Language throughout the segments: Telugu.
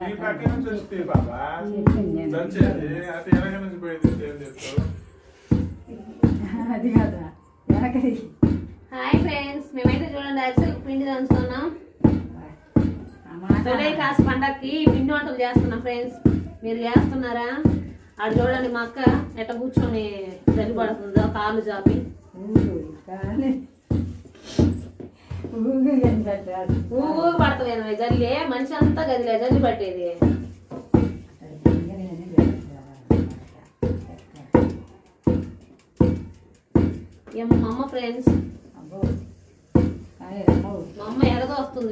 ఈ పక్క నుంచి వస్తే బాబా. దంచేది అయితే వెనక నుంచి పోయింది. ఏం అది కదా? వెనకది. Hi friends. మేమైతే చూడండి అరిసెలు పిండి దంచుతున్నాం. తొలై కాసు పండక్కి పిండి వంటలు చేస్తున్నాం ఫ్రెండ్స్. మీరు చేస్తున్నారా అటు చూడండి మా అక్క ఎట్ట కూర్చొని చలి పడుతుందో కాలు. చాపి ఊగు పడతలేదు జల్లి మనిషి అంతా గదిలే జల్లి పట్టేది మా అమ్మ ఫ్రెండ్స్ అమ్మో. మా అమ్మ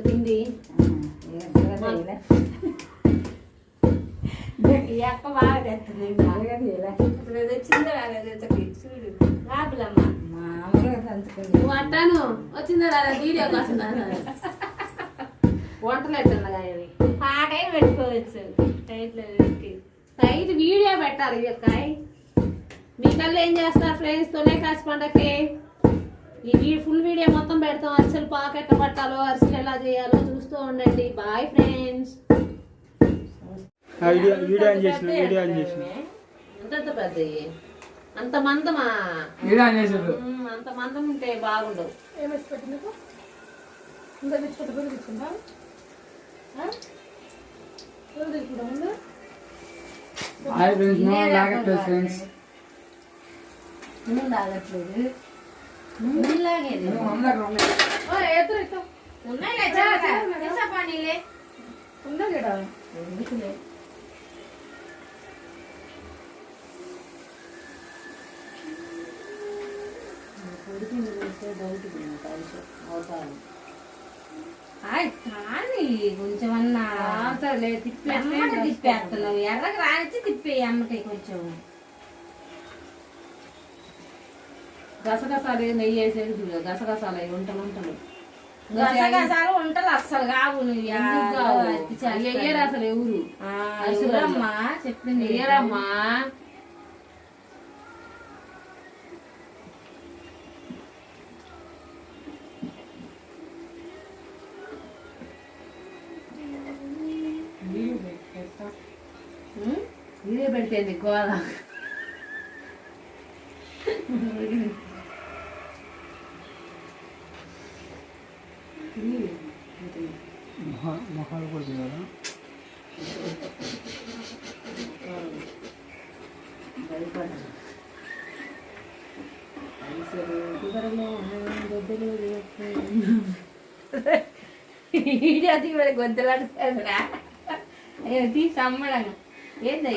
పిండి ఏ జరగదు ఇలా. ఈ అక్క బాగా తెస్తుంది. తెచ్చిందో చూడు. దంచుకుంది. నువ్వు అంటాను వచ్చిందా రాదా? వీడియో కోసం వంటలు పెట్టుకోవచ్చు. టైట్లో పెట్టి. టైట్ వీడియో పెట్టాలి ఈ అక్కాయ్. మీ కళ్ళు ఏం చేస్తారు ఫ్రెండ్స్ తోనే కాసి పండక్కి ఈ వీ- ఫుల్ వీడియో మొత్తం పెడతాం. అరిసెలు పాక ఎట్ట పట్టాలో అరిసెలు ఎలా చేయాలో చూస్తూ ఉండండి. Bye friends video video on చేసిన వీడియో ఆన్ చేసిన అంత పెద్ద అంత మందమా వీడియో ఆన్ చేసారు మ్మ్, అంత మందం ఉంటే బాగుండవు హాయ్ ఫ్రెండ్స్ నో లాగట్లేదు ఫ్రెండ్స్ నువ్వు తాగట్లేదు నువ్వు లాగేది ఎందుకులే చూస్తే కలిసి కానీ కొంచెం అన్నా ఎమ్మటి తిప్పేస్తున్నావు. ఎర్రకి రానిచ్చి తిప్పేయి అమ్మకి కొంచెం. గసగసాలు నెయ్యి వేసేది చూడు గసగసాలు అవి ఉంటలు ఉంటలు గసగసాలు ఉంటలు అస్సలు కావు నువ్వు అసలు ఎవరు? ఎవరమ్మా చెప్పింది. వెయ్యరమ్మా వీడియో పెడితేంది గోళ మొహాలు కూడా కదా భయపడను అసలు కుదరలో దొడ్డలు వీడియో తీసి గొంతులాడుతుందిరా తీసి అమ్మడంగా ఏంది